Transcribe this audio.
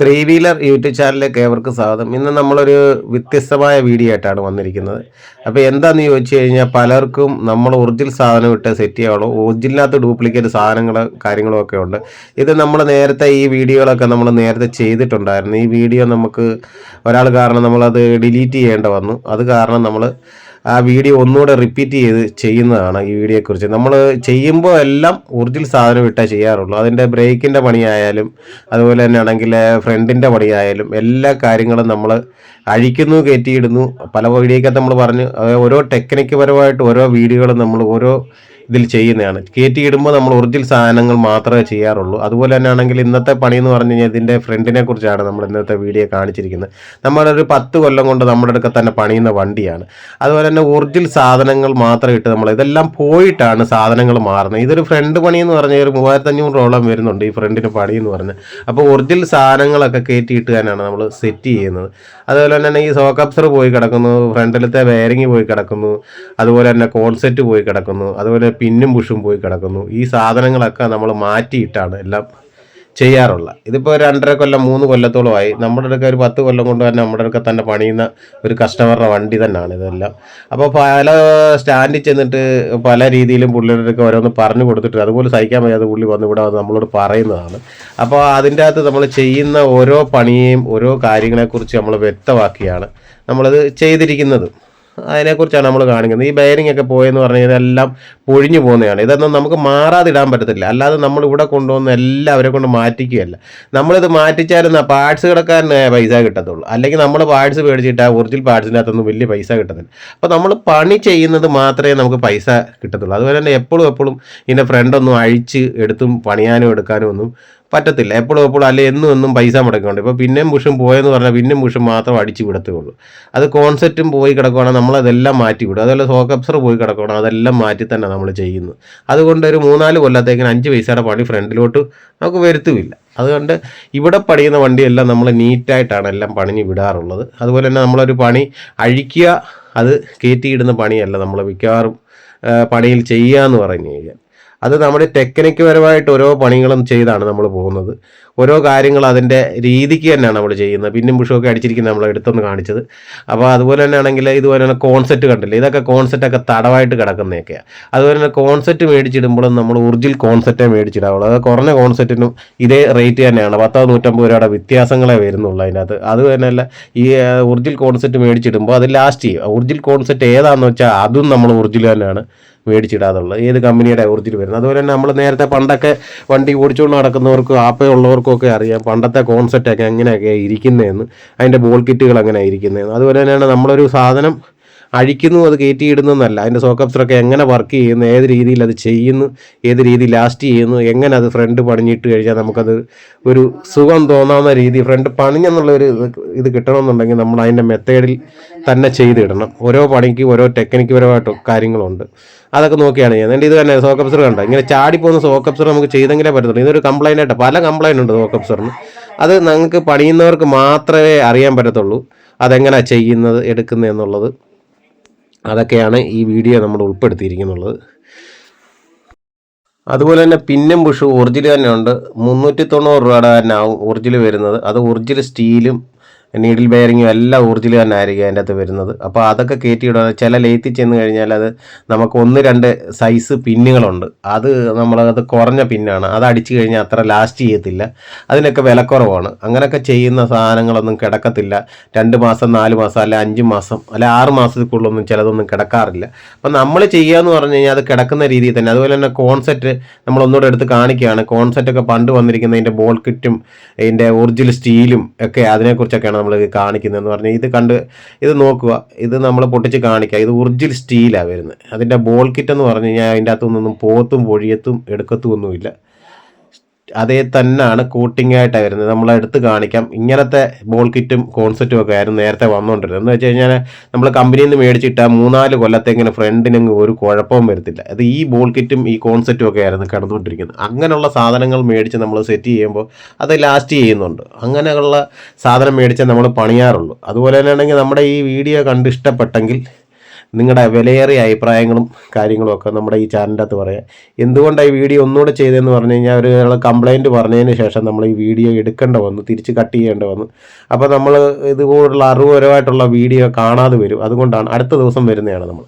Three wheeler YouTube ചാനലിലേക്ക് ഏവർക്ക് സ്വാഗതം. ഇന്ന് നമ്മളൊരു വ്യത്യസ്തമായ വീഡിയോ ആയിട്ടാണ് വന്നിരിക്കുന്നത്. അപ്പോൾ എന്താണെന്ന് ചോദിച്ചു കഴിഞ്ഞാൽ പലർക്കും നമ്മൾ ഒറിജിനൽ സാധനം ഇട്ട് സെറ്റ് ചെയ്യാവുള്ളൂ. ഒറിജിനകത്ത് ഡ്യൂപ്ലിക്കേറ്റ് സാധനങ്ങൾ കാര്യങ്ങളും ഒക്കെ ഉണ്ട്. ഇത് നമ്മൾ നേരത്തെ ഈ വീഡിയോകളൊക്കെ നമ്മൾ നേരത്തെ ചെയ്തിട്ടുണ്ടായിരുന്നു. ഈ വീഡിയോ നമുക്ക് ഒരാൾ കാരണം നമ്മളത് ഡിലീറ്റ് ചെയ്യേണ്ട വന്നു. അത് കാരണം നമ്മൾ ആ വീഡിയോ ഒന്നുകൂടെ റിപ്പീറ്റ് ചെയ്ത് ചെയ്യുന്നതാണ് ഈ വീഡിയോയെക്കുറിച്ച്. നമ്മൾ ചെയ്യുമ്പോൾ എല്ലാം ഒറിജിനൽ സാധനം ഇട്ടേ ചെയ്യാറുള്ളൂ. അതിന്റെ ബ്രേക്കിന്റെ പണിയായാലും അതുപോലെ തന്നെ ആണെങ്കിൽ ഫ്രണ്ടിന്റെ പണിയായാലും എല്ലാ കാര്യങ്ങളും നമ്മൾ അഴിക്കുന്നു കയറ്റിയിടുന്നു. പല വീഡിയോക്കകത്ത് നമ്മൾ പറഞ്ഞു ഓരോ ടെക്നിക്ക് പരമായിട്ട് ഓരോ വീഡിയോകളും നമ്മൾ ഓരോ ഇതിൽ ചെയ്യുന്നതാണ്. കയറ്റി ഇടുമ്പോൾ നമ്മൾ ഒറിജിനൽ സാധനങ്ങൾ മാത്രമേ ചെയ്യാറുള്ളൂ. അതുപോലെ തന്നെ ആണെങ്കിൽ ഇന്നത്തെ പണി എന്ന് പറഞ്ഞു കഴിഞ്ഞാൽ ഇതിന്റെ ഫ്രണ്ടിനെ കുറിച്ചാണ് നമ്മൾ ഇന്നത്തെ വീഡിയോ കാണിച്ചിരിക്കുന്നത്. നമ്മളൊരു പത്ത് കൊല്ലം കൊണ്ട് നമ്മുടെ അടുക്ക തന്നെ പണിയുന്ന വണ്ടിയാണ്. അതുപോലെ തന്നെ ഒറിജിനൽ സാധനങ്ങൾ മാത്രം ഇട്ട് നമ്മൾ ഇതെല്ലാം പോയിട്ടാണ് സാധനങ്ങൾ മാറുന്നത്. ഇതൊരു ഫ്രണ്ട് പണി എന്ന് പറഞ്ഞാൽ ഒരു മൂവായിരത്തഞ്ഞൂറ് രൂപയോളം വരുന്നുണ്ട് ഈ ഫ്രണ്ടിന് പണി എന്ന് പറഞ്ഞാൽ അപ്പോൾ ഒറിജിനൽ സാധനങ്ങളൊക്കെ കയറ്റി ഇട്ടുകാനാണ് നമ്മൾ സെറ്റ് ചെയ്യുന്നത്. അതുപോലെ തന്നെ ഈ സോക്കപ്സർ പോയി കിടക്കുന്നു ഫ്രണ്ടിലത്തെ വയറിങ് പോയി കിടക്കുന്നു അതുപോലെ തന്നെ കോൺസെറ്റ് പോയി കിടക്കുന്നു അതുപോലെ പിന്നും പുഷും പോയി കിടക്കുന്നു. ഈ സാധനങ്ങളൊക്കെ നമ്മൾ മാറ്റിയിട്ടാണ് എല്ലാം ചെയ്യാറുള്ള. ഇതിപ്പോൾ രണ്ടര കൊല്ലം മൂന്ന് കൊല്ലത്തോളമായി നമ്മുടെ അടുക്ക ഒരു പത്ത് കൊല്ലം കൊണ്ട് തന്നെ നമ്മുടെ അടുക്ക തന്നെ പണിയുന്ന ഒരു കസ്റ്റമറുടെ വണ്ടി തന്നെയാണ് ഇതെല്ലാം. അപ്പോൾ പല സ്റ്റാൻഡിൽ ചെന്നിട്ട് പല രീതിയിലും പുള്ളിയുടെ അടുക്ക ഓരോന്ന് പറഞ്ഞു കൊടുത്തിട്ട് അതുപോലെ സഹിക്കാൻ വയ്യാതെ പുള്ളി വന്ന് ഇവിടെ നമ്മളോട് പറയുന്നതാണ്. അപ്പോൾ അതിന്റെ അകത്ത് നമ്മൾ ചെയ്യുന്ന ഓരോ പണിയെയും ഓരോ കാര്യങ്ങളെക്കുറിച്ച് നമ്മൾ വ്യക്തമാക്കിയാണ് നമ്മളത് ചെയ്തിരിക്കുന്നത്. അതിനെക്കുറിച്ചാണ് നമ്മൾ കാണിക്കുന്നത്. ഈ ബെയറിംഗ് ഒക്കെ പോയെന്ന് പറഞ്ഞാൽ ഇതെല്ലാം പൊഴിഞ്ഞു പോകുന്നതാണ്. ഇതൊന്നും നമുക്ക് മാറാതിടാൻ പറ്റത്തില്ല. അല്ലാതെ നമ്മൾ ഇവിടെ കൊണ്ടുവന്ന് എല്ലാം അവരെ കൊണ്ട് മാറ്റിക്കുകയല്ല. നമ്മളിത് മാറ്റിച്ചാലും പാർട്സ് കിടക്കാരന് പൈസ കിട്ടത്തുള്ളൂ. അല്ലെങ്കിൽ നമ്മൾ പാർട്സ് മേടിച്ചിട്ട് ആ ഒറിജിനൽ പാർട്സിന്റെ അകത്തൊന്നും വലിയ പൈസ കിട്ടത്തില്ല. അപ്പോൾ നമ്മൾ പണി ചെയ്യുന്നത് മാത്രമേ നമുക്ക് പൈസ കിട്ടത്തുള്ളൂ. അതുപോലെ തന്നെ എപ്പോഴും എപ്പോഴും ഇതിന്റെ ഫ്രണ്ടൊന്നും അഴിച്ച് എടുത്തും പണിയാനും എടുക്കാനും ഒന്നും പറ്റത്തില്ല. എപ്പോഴും എപ്പോഴും അല്ലെ എന്നും എന്നും പൈസ മുടക്കുന്നുണ്ട് ഇപ്പോൾ പിന്നെയും ബുഷും പോയെന്ന് പറഞ്ഞാൽ പിന്നെയും ബുഷും മാത്രം അടിച്ചു വിടത്തുള്ളൂ. അത് കോൺസെപ്റ്റും പോയി കിടക്കുവാണെങ്കിൽ നമ്മളതെല്ലാം മാറ്റി വിടും. അതുപോലെ സോക്കപ്സർ പോയി കിടക്കുവാണെങ്കിൽ അതെല്ലാം മാറ്റി തന്നെ നമ്മൾ ചെയ്യുന്നു അതുകൊണ്ട് ഒരു മൂന്നാൽ കൊല്ലത്തേക്കിന് അഞ്ച് പൈസയുടെ പണി ഫ്രണ്ടിലോട്ട് നമുക്ക് വരുത്തുമില്ല അതുകൊണ്ട് ഇവിടെ പണിയുന്ന വണ്ടിയെല്ലാം നമ്മൾ നീറ്റായിട്ടാണ് എല്ലാം പണിഞ്ഞ് വിടാറുള്ളത്. അതുപോലെ തന്നെ നമ്മളൊരു പണി അഴിക്കുക അത് കയറ്റിയിടുന്ന പണിയല്ല നമ്മൾ മിക്കവാറും പണിയിൽ ചെയ്യുക എന്ന് പറഞ്ഞു കഴിഞ്ഞാൽ. അത് നമ്മുടെ ടെക്നിക്ക് പരമായിട്ട് ഓരോ പണികളും ചെയ്താണ് നമ്മൾ പോകുന്നത്. ഓരോ കാര്യങ്ങൾ അതിന്റെ രീതിക്ക് തന്നെയാണ് നമ്മൾ ചെയ്യുന്നത്. പിന്നും പുഷുമൊക്കെ അടിച്ചിരിക്കുന്നത് നമ്മൾ എടുത്തൊന്ന് കാണിച്ചത്. അപ്പോൾ അതുപോലെ തന്നെ ആണെങ്കിൽ ഇതുപോലെ തന്നെ കോൺസെപ്റ്റ് കണ്ടില്ലേ? ഇതൊക്കെ കോൺസെറ്റ് ഒക്കെ തടവായിട്ട് കിടക്കുന്നതൊക്കെയാണ് അതുപോലെ തന്നെ കോൺസെപ്റ്റ് മേടിച്ചിടുമ്പോഴും നമ്മൾ ഒറിജിനൽ കോൺസെപ്റ്റേ മേടിച്ചിടാവുള്ളൂ. അത് കുറഞ്ഞ കോൺസെപ്റ്റിനും ഇതേ റേറ്റ് തന്നെയാണ്. പത്തോ നൂറ്റമ്പത് രൂപയുടെ വ്യത്യാസങ്ങളെ വരുന്നുള്ളൂ അതിനകത്ത് അത് തന്നെയല്ല ഈ ഒറിജിനൽ കോൺസെപ്റ്റ് മേടിച്ചിടുമ്പോൾ അത് ലാസ്റ്റ് ചെയ്യും. ഒറിജിനൽ കോൺസെപ്റ്റ് ഏതാണെന്ന് വെച്ചാൽ അതും നമ്മൾ ഒറിജിനൽ തന്നെയാണ്. മേടിച്ചിടാതുള്ളത്. ഏത് കമ്പനിയുടെ ഊർജിൽ വരുന്നത്? അതുപോലെ തന്നെ നമ്മൾ നേരത്തെ പണ്ടൊക്കെ വണ്ടി ഓടിച്ചുകൊണ്ട് നടക്കുന്നവർക്കും ആപ്പ ഉള്ളവർക്കും ഒക്കെ അറിയാം പണ്ടത്തെ കോൺസെപ്റ്റൊക്കെ എങ്ങനെയൊക്കെ ഇരിക്കുന്നതെന്ന് അതിന്റെ ബോൾ കിറ്റുകൾ എങ്ങനെയാണ് ഇരിക്കുന്നതെന്ന് അതുപോലെ തന്നെയാണ് നമ്മളൊരു സാധനം അഴിക്കുന്നു അത് കയറ്റിയിടുന്നതെന്നല്ല അതിന്റെ സോക്കപ്സറൊക്കെ എങ്ങനെ വർക്ക് ചെയ്യുന്നു ഏത് രീതിയിൽ അത് ചെയ്യുന്നു ഏത് രീതി ലാസ്റ്റ് ചെയ്യുന്നു എങ്ങനെ അത് ഫ്രണ്ട് പണിഞ്ഞിട്ട് കഴിഞ്ഞാൽ നമുക്കത് ഒരു സുഖം തോന്നാവുന്ന രീതി ഫ്രണ്ട് പണിഞ്ഞെന്നുള്ള ഒരു ഇത് കിട്ടണമെന്നുണ്ടെങ്കിൽ നമ്മൾ അതിന്റെ മെത്തേഡിൽ തന്നെ ചെയ്തിടണം. ഓരോ പണിക്ക് ഓരോ ടെക്നിക്ക് പരമായിട്ട് കാര്യങ്ങളുണ്ട്. അതൊക്കെ നോക്കിയാണ് ചെയ്യുന്നത്. എന്റെ ഇത് തന്നെ സോക്കപ്സർ കണ്ട? ഇങ്ങനെ ചാടി പോകുന്ന സോക്കപ്സർ നമുക്ക് ചെയ്തെങ്കിലേ പറ്റത്തുള്ളൂ. ഇതൊരു കംപ്ലൈന്റ് ആയിട്ട് പല കംപ്ലൈന്റ് ഉണ്ട് സോക്കപ്സറിന് അത് നിങ്ങൾക്ക് പണിയുന്നവർക്ക് മാത്രമേ അറിയാൻ പറ്റത്തുള്ളൂ. അതെങ്ങനെയാണ് ചെയ്യുന്നത് എടുക്കുന്നത് എന്നുള്ളത് അതൊക്കെയാണ് ഈ വീഡിയോ നമ്മൾ ഉൾപ്പെടുത്തിയിരിക്കുന്നുള്ളത് അതുപോലെ തന്നെ പിന്നും ബുഷ് ഒറിജിനൽ തന്നെ ഉണ്ട് മുന്നൂറ്റി തൊണ്ണൂറ് രൂപയുടെ തന്നെ ആവും ഒറിജിനൽ വരുന്നത്. അത് ഒറിജിനൽ സ്റ്റീലും നീഡിൽ ബെയറിങ്ങും എല്ലാം ഊർജിൽ തന്നെ ആയിരിക്കും അതിന്റെ അകത്ത് വരുന്നത്. അപ്പോൾ അതൊക്കെ കയറ്റിയിടുക. ചില ലേത്തിൽ ചെന്ന് കഴിഞ്ഞാൽ അത് നമുക്ക് ഒന്ന് രണ്ട് സൈസ് പിന്നുകളുണ്ട്. അത് നമ്മളത് കുറഞ്ഞ പിന്നാണ്. അത് അടിച്ചു കഴിഞ്ഞാൽ അത്ര ലാസ്റ്റ് ചെയ്യത്തില്ല. അതിനൊക്കെ വിലക്കുറവാണ് അങ്ങനെയൊക്കെ ചെയ്യുന്ന സാധനങ്ങളൊന്നും കിടക്കത്തില്ല. രണ്ട് മാസം നാല് മാസം അല്ല അഞ്ച് മാസം അല്ല ആറ് മാസത്തിക്കുള്ളൊന്നും ചിലതൊന്നും കിടക്കാറില്ല. അപ്പം നമ്മൾ ചെയ്യാന്ന് പറഞ്ഞു കഴിഞ്ഞാൽ അത് കിടക്കുന്ന രീതിയിൽ തന്നെ. അതുപോലെ തന്നെ കോൺസെറ്റ് നമ്മൾ ഒന്നുകൂടെ എടുത്ത് കാണിക്കുകയാണ്. കോൺസെറ്റ് ഒക്കെ പണ്ട് വന്നിരിക്കുന്നതിന്റെ ബോൾ കിറ്റും ഇതിന്റെ ഒറിജിനൽ സ്റ്റീലും ഒക്കെ അതിനെക്കുറിച്ചൊക്കെയാണ് നമ്മൾ കാണിക്കുന്നതെന്ന് പറഞ്ഞാൽ ഇത് കണ്ട് ഇത് നോക്കുക ഇത് നമ്മൾ പൊട്ടിച്ച് കാണിക്കുക ഇത് ഒറിജിനൽ സ്റ്റീലാണ് വരുന്നത്. അതിന്റെ ബോൾ കിറ്റ് എന്ന് പറഞ്ഞു കഴിഞ്ഞാൽ അതിന്റെ അകത്തുനിന്നൊന്നും പോത്തും പൊഴിയത്തും എടുക്കത്തും ഒന്നുമില്ല. അതേ തന്നെയാണ് കോട്ടിംഗ് ആയിട്ടാണ് വരുന്നത്. നമ്മൾ എടുത്ത് കാണിക്കാം. ഇങ്ങനത്തെ ബോൾ കിറ്റും കോൺസെപ്റ്റും ഒക്കെ ആയിരുന്നു നേരത്തെ വന്നുകൊണ്ടിരുന്നത് എന്ന് വെച്ച് കഴിഞ്ഞാൽ നമ്മൾ കമ്പനിയിൽ നിന്ന് മേടിച്ചിട്ട് മൂന്നാൽ കൊല്ലത്തേക്കിന് ഫ്രണ്ടിനങ്ങ് ഒരു കുഴപ്പവും വരത്തില്ല. അത് ഈ ബോൾ കിറ്റും ഈ കോൺസെപ്റ്റും ഒക്കെ ആയിരുന്നു കടന്നുകൊണ്ടിരിക്കുന്നത്. അങ്ങനെയുള്ള സാധനങ്ങൾ മേടിച്ച് നമ്മൾ സെറ്റ് ചെയ്യുമ്പോൾ അത് ലാസ്റ്റ് ചെയ്യുന്നുണ്ട്. അങ്ങനെയുള്ള സാധനം മേടിച്ചാൽ നമ്മൾ പണിയാറുള്ളൂ. അതുപോലെ തന്നെ ആണെങ്കിൽ നമ്മുടെ ഈ വീഡിയോ കണ്ട് ഇഷ്ടപ്പെട്ടെങ്കിൽ നിങ്ങളുടെ വിലയേറിയ അഭിപ്രായങ്ങളും കാര്യങ്ങളും ഒക്കെ നമ്മുടെ ഈ ചാനലിന്റെ അകത്ത് പറയാം. എന്തുകൊണ്ടാണ് ഈ വീഡിയോ ഒന്നുകൂടെ ചെയ്തതെന്ന് പറഞ്ഞു കഴിഞ്ഞാൽ ഒരാൾ കംപ്ലൈന്റ് പറഞ്ഞതിന് ശേഷം നമ്മൾ ഈ വീഡിയോ എടുക്കേണ്ട വന്നു തിരിച്ച് കട്ട് ചെയ്യേണ്ട വന്നു. അപ്പോൾ നമ്മൾ ഇതുപോലുള്ള അറിവുപരമായിട്ടുള്ള വീഡിയോ കാണാതെ വരും. അതുകൊണ്ടാണ് അടുത്ത ദിവസം വരുന്നതാണ് നമ്മൾ.